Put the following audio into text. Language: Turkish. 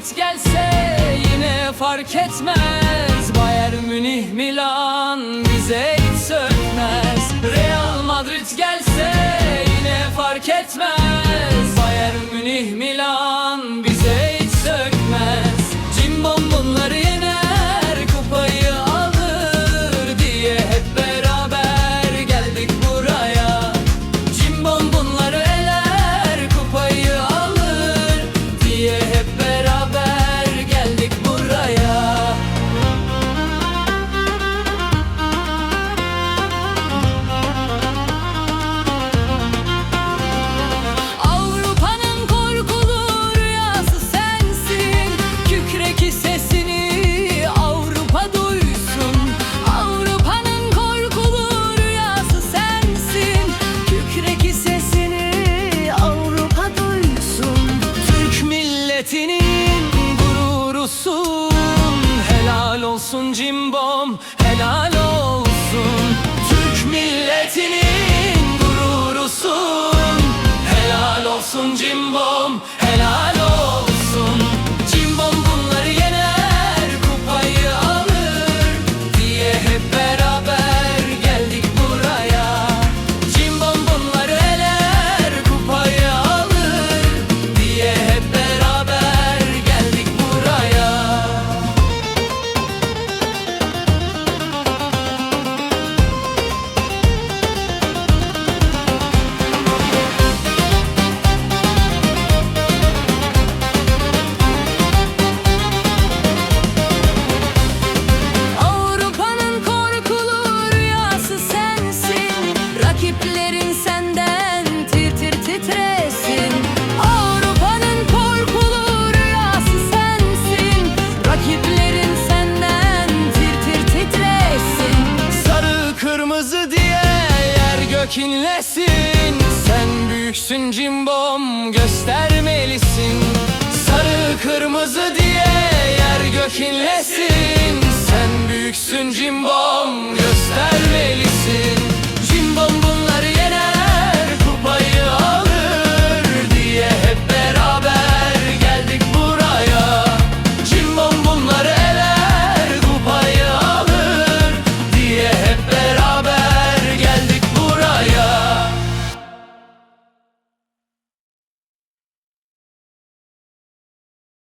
Madrid gelse yine fark etmez. Bayern Münih Milan bize hiç sökmez Real Madrid gelse yine fark etmez milletinin gururusun. Helal olsun cimbom helal olsun. Türk milletinin gururusun. Helal olsun cimbom yer gök inlesin Sen büyüksün cimbom göstermelisin. Sarı kırmızı diye yer gök inlesin Sen büyüksün cimbom